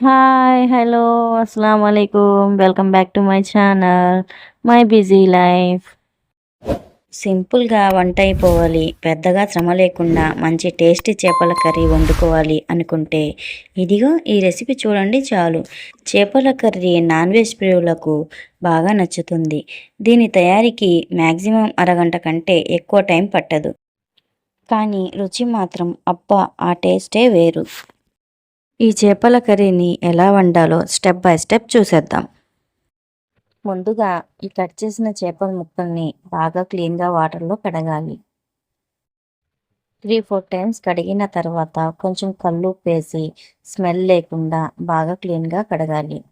Hi hello అస్సలం వాలేకుమ్ welcome back to my channel my busy life సింపుల్గా వంట అయిపోవాలి. పెద్దగా శ్రమ లేకుండా మంచి టేస్టీ చేపల కర్రీ వండుకోవాలి అనుకుంటే ఇదిగో ఈ రెసిపీ చూడండి చాలు. చేపల కర్రీ నాన్ వెజ్ ప్రియులకు బాగా నచ్చుతుంది. దీని తయారీకి మ్యాక్సిమం అరగంట కంటే ఎక్కువ టైం పట్టదు. కానీ రుచి మాత్రం అబ్బా ఆ టేస్టే వేరు. ఈ చేపల కర్రీని ఎలా వండాలో స్టెప్ బై స్టెప్ చూసేద్దాం. ముందుగా ఈ కట్ చేసిన చేపల ముక్కల్ని బాగా క్లీన్గా వాటర్లో కడగాలి. త్రీ ఫోర్ టైమ్స్ కడిగిన తర్వాత కొంచెం కళ్ళు వేసి స్మెల్ లేకుండా బాగా క్లీన్గా కడగాలి.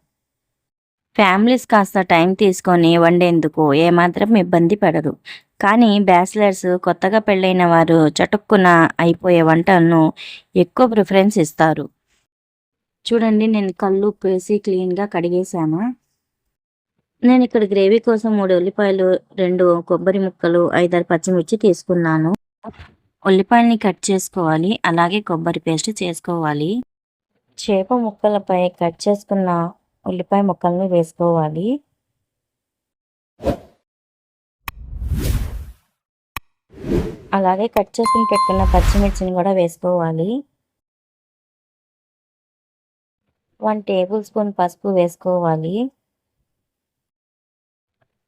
ఫ్యామిలీస్ కాస్త టైం తీసుకొని వండేందుకు ఏమాత్రం ఇబ్బంది పడరు. కానీ బ్యాచిలర్స్ కొత్తగా పెళ్ళైన వారు చటుక్కున అయిపోయే వంటలను ఎక్కువ ప్రిఫరెన్స్ ఇస్తారు. చూడండి నేను కళ్ళు వేసి క్లీన్గా కడిగేసాను నేను ఇక్కడ గ్రేవీ కోసం మూడు ఉల్లిపాయలు రెండు కొబ్బరి ముక్కలు ఐదారు పచ్చిమిర్చి తీసుకున్నాను. ఉల్లిపాయల్ని కట్ చేసుకోవాలి అలాగే కొబ్బరి పేస్ట్ చేసుకోవాలి. చేప ముక్కలపై కట్ చేసుకున్న ఉల్లిపాయ ముక్కల్ని వేసుకోవాలి. అలాగే కట్ చేసుకుని పెట్టుకున్న పచ్చిమిర్చిని కూడా వేసుకోవాలి. వన్ టేబుల్ స్పూన్ పసుపు వేసుకోవాలి.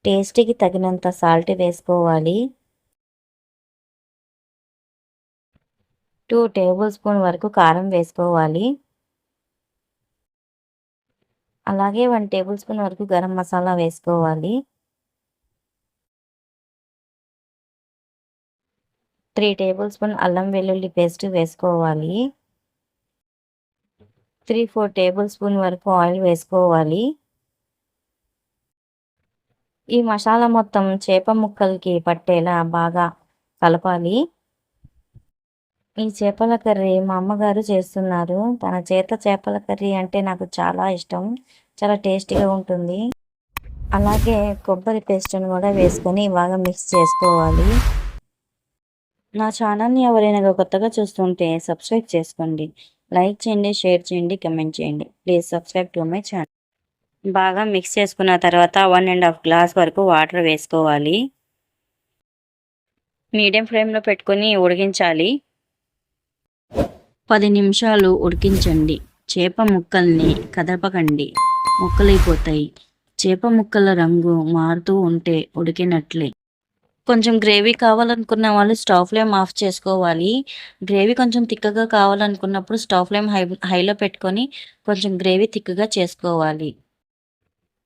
టేస్ట్కి తగినంత సాల్ట్ వేసుకోవాలి. టూ టేబుల్ స్పూన్ వరకు కారం వేసుకోవాలి. అలాగే వన్ టేబుల్ స్పూన్ వరకు గరం మసాలా వేసుకోవాలి. త్రీ టేబుల్ స్పూన్ అల్లం వెల్లుల్లి పేస్ట్ వేసుకోవాలి. త్రీ ఫోర్ టేబుల్ స్పూన్ వరకు ఆయిల్ వేసుకోవాలి. ఈ మసాలా మొత్తం చేప ముక్కలకి పట్టేలా బాగా కలపాలి. ఈ చేపల కర్రీ మా అమ్మగారు చేస్తున్నారు. తన చేత చేపల కర్రీ అంటే నాకు చాలా ఇష్టం. చాలా టేస్టీగా ఉంటుంది. అలాగే కొబ్బరి పేస్ట్ని కూడా వేసుకొని బాగా మిక్స్ చేసుకోవాలి. నా ఛానల్ని ఎవరైనా కొత్తగా చూస్తుంటే సబ్స్క్రైబ్ చేసుకోండి. లైక్ చేయండి షేర్ చేయండి కమెంట్ చేయండి. Please subscribe to my channel. బాగా మిక్స్ చేసుకున్న తర్వాత వన్ అండ్ హాఫ్ గ్లాస్ వరకు వాటర్ వేసుకోవాలి. మీడియం ఫ్లేమ్లో పెట్టుకొని ఉడికించాలి. పది నిమిషాలు ఉడికించండి. చేప ముక్కల్ని కదపకండి. ముక్కలైపోతాయి. చేప ముక్కల రంగు మారుతూ ఉంటే ఉడికినట్లే. కొంచెం గ్రేవీ కావాలనుకున్న వాళ్ళు స్టవ్ ఫ్లేమ్ ఆఫ్ చేసుకోవాలి. గ్రేవీ కొంచెం తిక్కగా కావాలనుకున్నప్పుడు స్టవ్ ఫ్లేమ్ హై హైలో పెట్టుకొని కొంచెం గ్రేవీ తిక్కగా చేసుకోవాలి.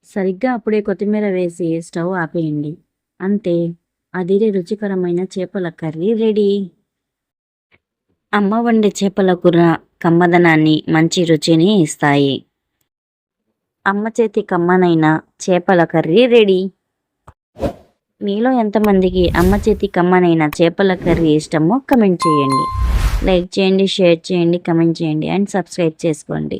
సరిగ్గా అప్పుడే కొత్తిమీర వేసి స్టవ్ ఆపేయండి. అంతే అదిరే రుచికరమైన చేపల కర్రీ రెడీ. అమ్మ వండే చేపల కూర కమ్మదనాన్ని మంచి రుచిని ఇస్తాయి. అమ్మ చేతి కమ్మనైన చేపల కర్రీ రెడీ. మీలో ఎంతమందికి అమ్మ చేతి కమ్మనైన చేపల కర్రీ ఇష్టమో కమెంట్ చేయండి. లైక్ చేయండి షేర్ చేయండి కమెంట్ చేయండి అండ్ సబ్స్క్రైబ్ చేసుకోండి.